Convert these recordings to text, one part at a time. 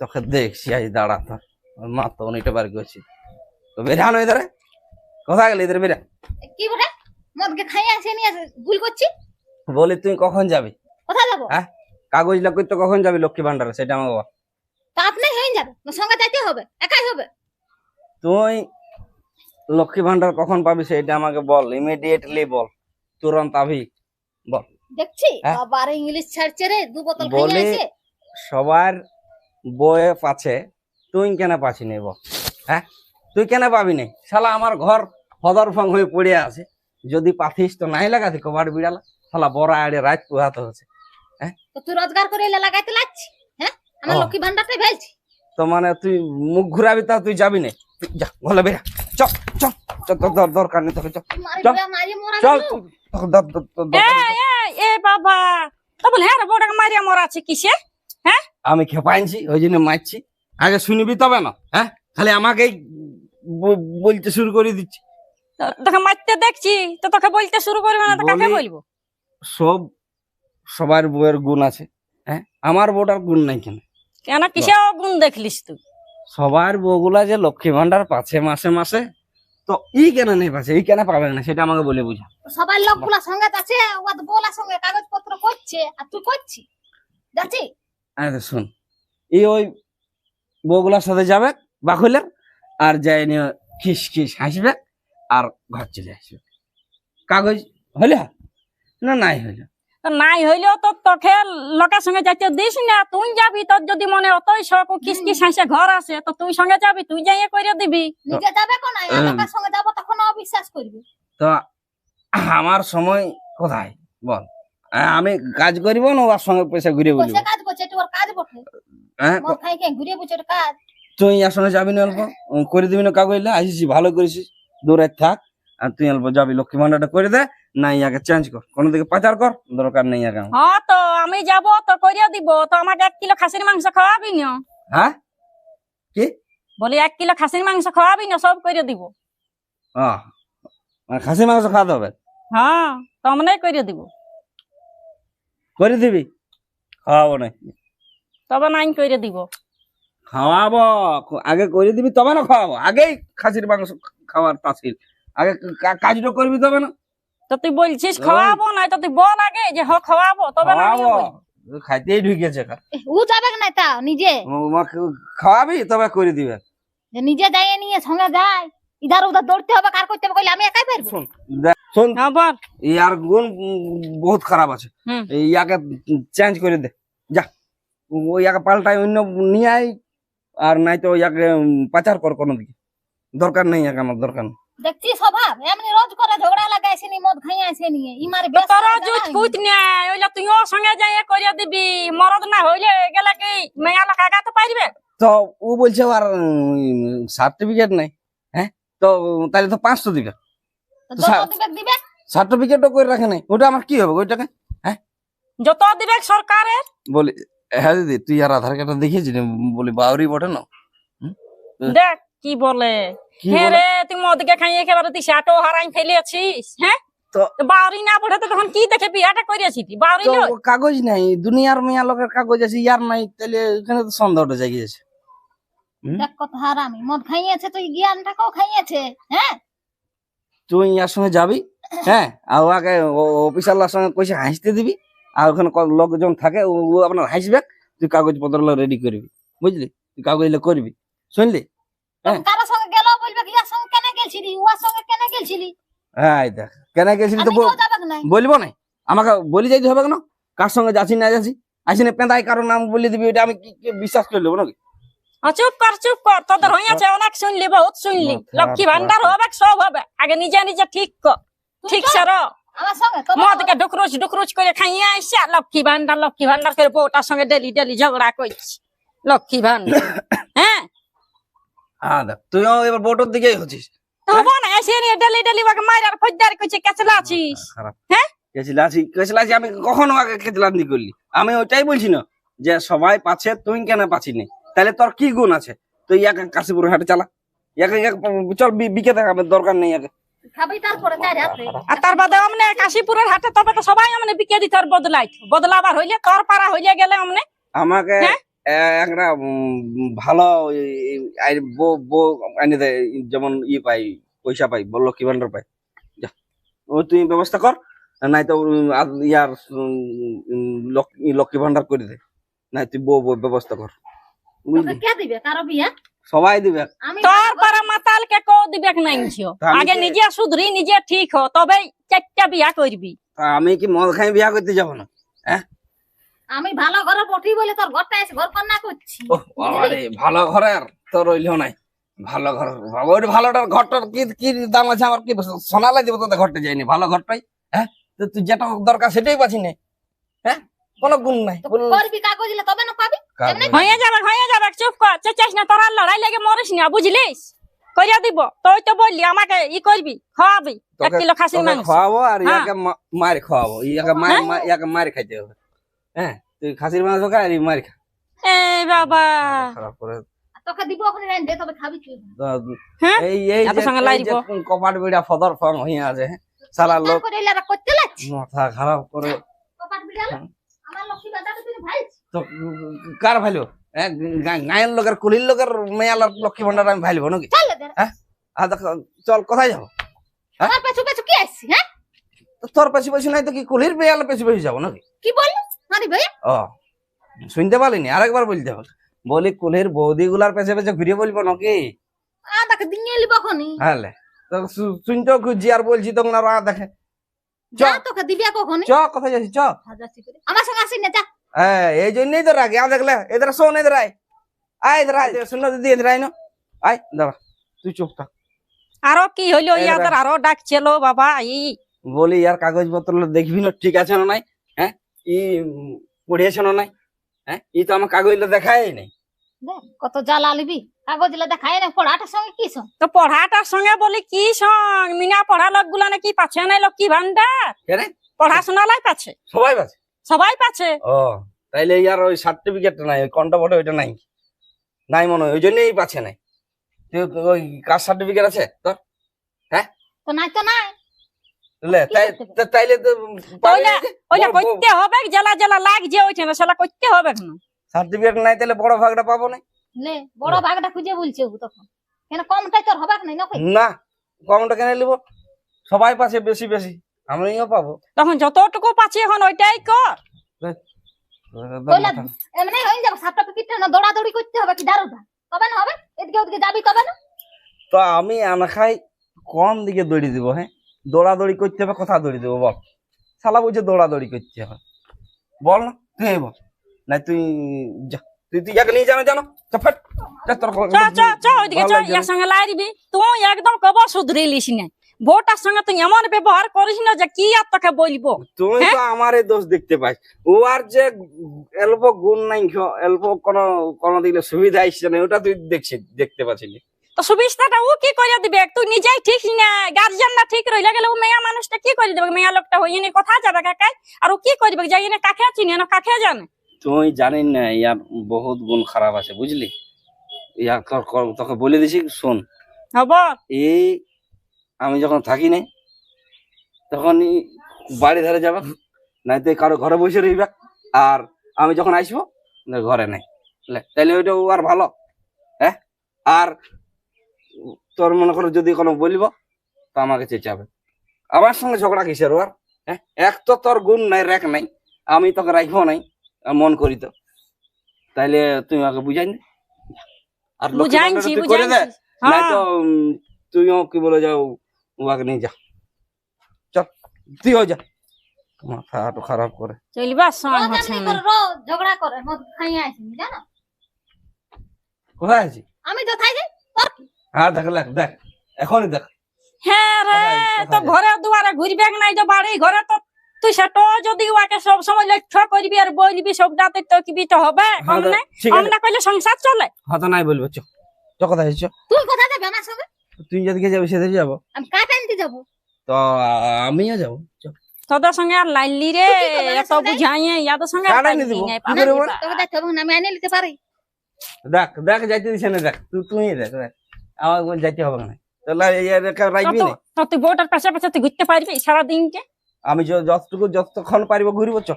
তোকে দেখছি আজ দাঁড়া তো। মা তো উনিটা বার করছি তো বেরানো এধারে। কোথায় গেলি এদের বেরা কি বলে? মদকে খাইয়ে আসে নিয়ে ভুল করছি? বলি তুই কখন যাবি? কোথায় যাব? হ্যাঁ? কাগজ লাগবে তো কখন যাবি লক্ষ্মী ভান্ডারে সেটা আমাকে বল। তা আপনি হয়ে যাবে। না সঙ্গে যাইতে হবে। একাই হবে। তুই লক্ষ্মী ভান্ডার কখন পাবি সেটা আমাকে বল ইমিডিয়েটলি বল। তুরন্ত আবি। বল। দেখছি? হ্যাঁ? আবার ইংলিশ ছাড়ছে রে দু বোতল খাইয়ে আসে সবার বয়ে পাছে তুই কেন পাছি নে বল? হ্যাঁ? তুই কেন পাবি নে? শালা আমার ঘর হদর ফং হয়ে পড়ে আছে। যদি পাথিস তো নাই লাগাতে কবাট বিড়ালা। শালা বড় আড়ে রাত পোহাতে হচ্ছে। হ্যাঁ? তুই রোজগার করে এলে লাগাইতে লাগছি? হ্যাঁ? আমার লক্ষ্মী ভান্ডারটাই ফেলছি। তো মানে তুই মুখ ঘুরাবি তা তুই যাবি নে? তুই যা ঘরে বেরা চ চ চ তোর দর- দরকার নেই তোকে চ মারি চল। চল এ দরকার নেই। এ এ বাবা। তা বলে হ্যাঁ রে বউটাকে মারিয়া মরা আছে কিসে? হ্যাঁ? আমি খেপাইছি ওই জন্য মারছি। আগে শুনবি তবে না হ্যাঁ? খালি আমাকেই ব- বলতে শুরু করে দিচ্ছি। তোকে মারতে দেখছি তো তোকে বলতে শুরু করবে না তো কাকে বলব? সব সবার বউয়ের গুণ আছে হ্যাঁ? আমার বউটার গুণ নাই কেন? কেন? কিসে গুণ দেখলিস তুই? সবার বউগুলা যে লক্ষ্মী ভান্ডার পাচ্ছে মাসে মাসে তো ই কেন নেই পাচ্ছে এই কেন পাবে না সেটা আমাকে বলে বুঝা। সবাই লোকগুলা সঙ্গে আছে ওর বলার সঙ্গে কাগজপত্র করছে আর তুই করছি যাচ্ছি আরে শুন এই ওই বউগুলার সাথে যাবে বাকুলের আর যাই নিয়ে খিস খিস হাসবে আর ঘর চলে আসবে। কাগজ হইলে? না নাই হইলে? নাই হইলেও তো তোকে লোকের সঙ্গে যাইতে দিস না তুই যাবি তোর যদি মনে অতই শখ কিস কিস হাসে ঘর আছে তো তুই সঙ্গে যাবি তুই যাইয়ে করে দিবি। নিজে যাবে কোন হুম। লোকের সঙ্গে যাব তখন অবিশ্বাস করবি। তো আমার সময় কোথায়? বল। আমি কাজ করিব না ওর সঙ্গে পয়সা ঘুরে বলব। হ্যাঁ তুই ইয়ার সঙ্গে যাবি না অল্প? করে দিবি না কাগজ আসিস ভালো করেছিস। দূরে থাক আর তুই অল্প যাবি লক্ষ্মী ভান্ডারটা করে দে না ইয়াকে চেঞ্জ কর। কোনো দিকে পাচার কর দরকার নেই আমার। হ্যাঁ তো আমি যাব তো করিয়ে দিব তো আমাকে এক কিলো খাসির মাংস খাওয়াবি না? হ্যাঁ? কি? বলি এক কিলো খাসির মাংস খাওয়াবি না সব করে দিব। আহ, মানে খাসি মাংস খাওয়াতে হবে? হ্যাঁ তো আমরাই করে দিব। করে দিবি? খাওয়াবো না তবে নাই করে দিব। খাওয়াবো আগে করে দিবি তবে না খাওয়াবো। আগেই খাসির মাংস খাওয়ার তাসিল। আগে কাজটা করবি তবে না? তো তুই বলছিস। খাওয়াবো না তো তুই বল আগে যে হ খাওয়াবো তবে না খাওয়াবো। খাইতেই ঢুকেছে ও যাবে না তা নিজে? খাওয়াবি তবে করে দিবে। যে নিজে যাই নিয়ে সঙ্গে যায়। ইধার উধার দৌড়তে হবে কার করতে হবে কইলে আমি একাই পারব? শোন। শোন হ্যাঁ বল ইয়ার গুণ বহুত খারাপ আছে। ইয়াকে চেঞ্জ করে দে যা। ও ইয়াকে পাল্টাই অন্য নিয়ে আয় আর নাই তো ইয়াকে পাচার কর কোনো দিকে দরকার নেই ইয়াকে আমার দরকার নেই। দেখছি স্বভাব এমনি রোজ করে ঝগড়া লাগাইছে নি মদ খাই আসে নিয়ে ইমার বেশ তোর জুত। কুত নেই ওইলে তুইও সঙ্গে যাই করিয়ে দিবি মরদ না হইলে গেলে কি মেয়া লোক আগাতে পারবে তো ও বলছে আর সার্টিফিকেট নাই হ্যাঁ? তো তাহলে তো পাঁচশো দিবে। তো যত সা- দিবে দিবে? সার্টিফিকেটও করে রাখে নাই। ওটা আমার কি হবে ওইটাকে? যত দিবে সরকারের? বলি হ্যাঁ দিদি তুই আর আধার কার্ডটা দেখিয়েছিস বলি বাউরি বটে না? দেখ কি বলে? হ্যাঁ রে তুই মদকে খাই একেবারে তুই শাটো হারাই ফেলেছিস হ্যাঁ? বাউরি না পড়ে তো তখন কি দেখে বিয়াটা করিয়াছি বাউরি তো কাগজ নাই দুনিয়ার মেয়া লোকের কাগজ আছে ইয়ার নাই তাহলে এখানে তো সন্দেহটা জাগিয়েছে। হারামি। মদ খাইয়েছে তো জ্ঞানটাকেও খাইয়েছে হ্যাঁ? তুই ইয়ার সঙ্গে যাবি হ্যাঁ? আর ওকে অফিসারলার সঙ্গে কইসে হাসতে দিবি আর ওখানে লোকজন থাকে ও আপনার হাসবে তুই কাগজ পত্র রেডি করবি বুঝলি? তুই কাগজ করবি শুনলি? হ্যাঁ। কারোর সঙ্গে গেল বলবে ইয়ার সঙ্গে কেন গেছিলি? সঙ্গে কেন গেছিলি? হ্যাঁ দেখ কেন গেছিলি তো বলব না আমাকে বলি যাইতে হবে কেন? কার সঙ্গে যাচ্ছি না যাচ্ছি? আসি না পেঁদাই কারও নাম বলে দিবি এটা আমি কি- বিশ্বাস করে নেব নাকি চুপ কর চুপ কর। তোদের হইয়াছে অনেক শুনলি বহুত শুনলি। লক্ষ্মী ভান্ডার হবে সব হবে। আগে নিজে নিজে ঠিক কর ঠিক সর। মদকে ডুকরুচ ডুকরুচ করে খাইয়ে আর লক্ষ্মী ভান্ডার লক্ষ্মী ভান্ডার করে বউটার সঙ্গে ডেলি ডেলি ঝগড়া করছি লক্ষ্মী ভান্ডার। হ্যাঁ? হ্যাঁ তুইও এবার দিকেই হচ্ছিস। হব না এসে নিয়ে ডেলি ডেলি ওকে মারার ফৌজদারি করছে কেসলা আছিস। খারাপ। হ্যাঁ? কেছিলাছি কেছিলাছি আমি কখনো আগে করলি আমি ওইটাই বলছি না যে সবাই পাচ্ছে তুই কেন পাচ্ছি নি? তাহলে তোর কি গুণ আছে? তুই ইয়াকে কাশীপুর হাটে চালা। ইয়াকে ইয়াকে চল বিকে দেখ আমার দরকার নেই ইয়াকে আর তার বাদে কাশীপুরের হাটে তবে তো সবাই বিকে দিতে বদলাই বদলাবার হইলে তোর পাড়া হইলে গেলে আমাকে হ্যাঁ? একটা উম, ভালো আনি দেয় যেমন ই পাই পয়সা পাই বল লক্ষ্মী ভান্ডার পাই। যা। ও তুই ব্যবস্থা কর নাই তো ইয়ার লক্ষ্মী ভান্ডার করে দে। নাই তুই বউ বউ ব্যবস্থা কর। কে দিবে? কারও বিয়া? সবাই দিবে। আমি তোর পারা মাতাল কে কো দিবে নাই ঝিও? আগে নিজে সুধরি নিজে ঠিক হ তবে চারটা বিয়া করবি। আমি কি মদ খাই বিয়া করতে যাব না? আমি ভালো ঘরে পঠি বলে তোর ঘরটা এসে ঘর কন্যা করছি। ভালো ঘরের তো রইলেও নাই। ভালো ঘর ওই ভালোটার ঘরটার কি কি দাম আছে আমার কি সোনালাই দিব তোদের ঘরটা যায়নি। ভালো ঘরটাই হ্যাঁ? তুই যেটা দরকার সেটাই পাচ্ছি না হ্যাঁ? কোনো গুণ নাই। করবি কাগজ দিলে তবে না পাবি। হয়ে যাবে হয়ে যাবে চুপ কর। চেঁচাইস না তোর লড়াই লেগে মরিস না বুঝলিস? করিয়া দিব তুই তো বললি আমাকে ই করবি খাওয়াবি এক কিলো খাসির তোকে মাংস। খাওয়াবো আর হ্যাঁ। ইয়াকে মার খাওয়াবো ইয়াকে মার হ্যাঁ? ইয়াকে মার খাইতে হবে। হ্যাঁ? তুই খাসির মাংস খা আর ই মার খা। এ বাবা। খারাপ করে তোকে দিব ওখানে রেন দে তবে খাবি তুই হ্যাঁ? এই এই এত সঙ্গে লাই দিব। কপাট বিড়া ফদর ফং হইয়া আছে হ্যাঁ? সালা লোক করে এলে করতে লাগছি মাথা খারাপ করে কপাট বিড়াল হুম। আমার লক্ষ্মী বাজারে তুই ভাই তো কার ভাইলো? গায়ের লোকের কুলির লোকের মেয়া লোক- লক্ষ্মী ভান্ডার আমি ভাইলবো নাকি? চল আর দেখ চল কোথায় যাব? হ্যাঁ? আমার পেছু পেছু হ্যাঁ? তো তোর পেছি পেছি নাই তো কি কুলির মেয়ালে পেছি পেছি যাব নাকি? কি বললি? ও শুনতে পারিনি আরেকবার বলতে হবে। বলি কুলির বৌদি গুলার পেছে পেছে ঘুরিয়ে বলব নাকি? আ তাকে হ্যাঁ। তো শুনতেও খুঁজছি আর বলছি তখন আর আ দেখে চ। তোকে দিবি চ কোথায় যাচ্ছি চ। আমার সঙ্গে আসি না যা। হ্যাঁ এই জন্যই তো দেখলে এদের শোন এদের আয়। আয় এদের আয় শুন দিদি এদের আয় না। আয় দাঁড়া তুই চুপ থাক। আরও কি হইল ইয়াদের আরও ডাকছিল বাবা ই। বলি ইয়ার কাগজপত্র দেখবি না ঠিক আছে না নাই? হ্যাঁ ই পড়িয়েছে না নাই? হ্যাঁ ই তো আমার কাগজ দেখায় নাই। কত জ্বালা লিবি। কাগজ লা দেখায় না পড়াটার সঙ্গে কি সঙ্গ? তো পড়াটার সঙ্গে বলি কি সং মিনা পড়া নাকি পাচ্ছে নাই ভান্ডার কেন পড়াশোনা লাই পাচ্ছে? সবাই আছে সবাই পাচ্ছে। ও তাইলে ইয়ার ওই সার্টিফিকেটটা নাই ওই কন্ট্রাবটে ওইটা নাই। নাই মনে হয় ওই জন্যই পাচ্ছে নাই। তুই ওই কাস্ট সার্টিফিকেট আছে? তোর? তো নাই তো নাই। লে, তাই- তা- তাইলে তো ওইলা- ওইটা করতে হবে জেলা জেলা লাগছে ওইখানে সেটা করতে হবে এখন। সার্টিফিকেট নাই তাহলে বড় ভাগটা পাবো না। লে বড় ভাগটা খুঁজে বলছে তখন। কেন কমটাই তোর হবাক নাই নকই না কমটা কেন নিব? সবাই পাচ্ছে বেশি বেশি। আমিও পাবো। তখন যতটুকু পাচ্ছি এখন ওইটাই কর। কইলা এমনি হয়ে যাবে সার্টিফিকেট না দৌড়াদৌড়ি করতে হবে কি দারুদা তবে না হবে? এদিকে ওদিকে যাবি তবে না? তো আমি আনা খাই কোন দিকে দৌড়ি দিব হ্যাঁ? দৌড়াদৌড়ি করতে হবে কোথা দৌড়ি দেবো বল? শালা দৌড়াদৌড়ি করতে হবে। বল না তুই এই বল? না তুই যা তুই তুই ইয়াকে নিয়ে জানো জানো? চ চ চ চ ওইদিকে চ ইয়ার না। সঙ্গে তুই একদম কবর শুধরিলিস না। বউটার সঙ্গে তুই এমন ব্যবহার করিস না যে কি আর তোকে বলব? তুই হ্যাঁ? তো আমার দোষ দেখতে পাইস ও আর যে অল্প গুণ নাই অল্প কোনো কোনো দিকে সুবিধা আসছে না ওটা তুই দেখছি দেখতে পাচ্ছিলি। তো সুবিস্তাটা ও কি করে দিবে? তুই নিজেই ঠিক না গার্জিয়ান না ঠিক রইলে গেলে ও মেয়া মানুষটা কি করে দেবে? মেয়া লোকটা হয়ে কথা যাবে কাকাই আর ও কি যাই না কাকে চিনে না কাকে জানে? তুই জানিস না ইয়ার বহুত গুণ খারাপ আছে বুঝলি? ইয়া তোকে বলে দিছি শোন। হব এই আমি যখন থাকি নাই তখন ই বাড়ি ধারে যাবে নাই তো কারও ঘরে বসে রইবে আর আমি যখন আসব ঘরে নাই। লে, তাইলে ওইটা আর ভালো হ্যাঁ? আর তোর মনে করো যদি কোনো বলব তো আমাকে চেঁচাবে। আমার সঙ্গে ঝগড়া কিসের ওর হ্যাঁ? এক তো তোর গুণ নাই রেখ নাই আমি তোকে রাখব নাই মন করি তো। তাইলে তুই আমাকে বুঝাই না। আর বুঝাইছি বুঝাইছি। হ্যাঁ। তো তুইও কি বলে যাও উহাকে নিয়ে যা। চল তুইও যা। মাথা খারাপ করে। হচ্ছে না। ঝগড়া করে মদ জানো? কোথায় আছি আমি যাই হ্যাঁ দেখ দেখ দেখ এখনই দেখ। হ্যাঁ রে তো? ঘরে দুয়ারে ঘুরবে নাই যে বাড়ি ঘরে তো তুই সেটা যদি ওকে সব সময় লক্ষ্য করবি আর বলবি সব দাঁতে তো কি তো হবে? হ্যাঁ, কম নাই কম না করলে সংসার চলে? হয়তো নাই বলব চ কোথায় আছিস চ। তুই কোথা যাবে আমার সঙ্গে? তুই যেদিকে যাবি সেদিকে যাব। আমি কাটা আনতে যাব। তো আমিও যাব। তোদের সঙ্গে আর লাইলি রে কি এত? বুঝাইয়ে ইয়াদের সঙ্গে আর লাইলি নাই, কি? তোকে দেখতে হবে না আমি এনে নিতে পারি। দেখ দেখ যাইতে দিছে না দেখ তুই তুই দেখ দেখ। আমার বল যাইতে হবে না। তাহলে রাখবি তো না তো- তো তুই বউটার পাশে পাশে তুই ঘুরতে পারবি সারাদিনকে? আমি য- যতটুকু যতক্ষণ পারিব ঘুরিব চ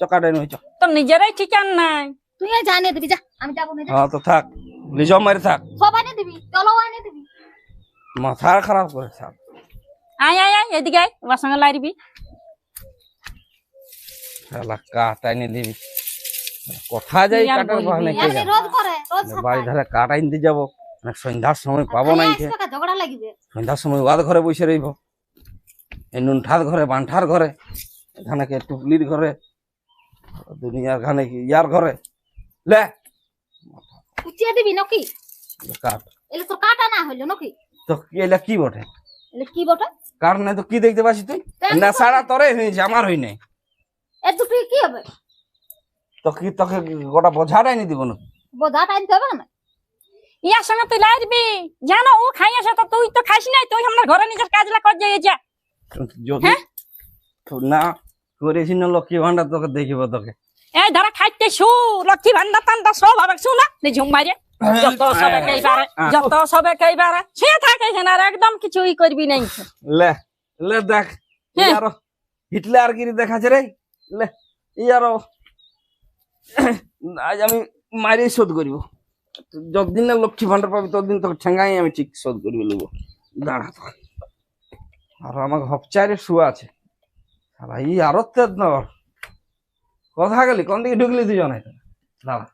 চকাটাই নয় চ। তোর নিজেরাই ঠিকান নাই। তুই জানিয়ে দিবি যা আমি যাব না হ্যাঁ তো থাক লিজম মারি থাক। সব আনিয়ে দিবি চলো আনিয়ে দিবি। মাথা খারাপ করে আয় আয় আয় এদিকে আয় আমার সঙ্গে লাইরবি শালা আইনে দিবি কথা যাই কাটার? বাহানে কে রোজ বাড়ি। ধারে কাঠ আইনতে যাব। না সন্ধ্যার সময় পাবো না আসবে কা, ঝগড়া লাগিবে। সন্ধ্যার সময় ওয়াদ ঘরে বসে রইব। এই নুনঠার ঘরে বান্ঠার ঘরে এখানে কে টুকলির ঘরে দুনিয়ার খানে কি ইয়ার ঘরে। লে। উচিয়ে দিবি নাকি? কাঠ এলে তোর কাটা না হইল নাকি? তো কি এলা কি বটে? এলে কি বটে? তো কি দেখতে পাচ্ছি তুই? না সারা তরে আমার হই নাই। এর দুটো কি হবে? তো কি তোকে গোটা বোঝাটাই নি দিব না? হবে না। ইয়ার সঙ্গে তুই লাইরবি জানো ও খাই আসে তো তুই তো খাইস নাই তুই আমার ঘরে নিজের কাজলা কর যাই যা। যদি হ্যাঁ? না করেছি না লক্ষ্মী ভান্ডার তোকে দেখিব তোকে। এই ধরা খাইতে শু। লক্ষ্মী ভান্ডার টান্ডার সব হবে শুনা নে ঝুম মারে যত সবে খাইবারে যত সবে খাইবারে সে থাকে আর একদম কিছুই করবি নাই লে লে দেখ হ্যাঁ। ইয়ারো হিটলার গিরি দেখাচ্ছে রে। লে ইয়ারো আজ আমি মারি শোধ করিব। যতদিন না লক্ষ্মী ভান্ডার পাবি ততদিন তোকে ঠেঙ্গাই আমি ঠিক শোধ করিব লব দাঁড়া। আর আমার হপচারে শুয়া আছে। শালা ই আরও ন কথা গেলি কোন দিকে ঢুকলি জানাই দাঁড়া।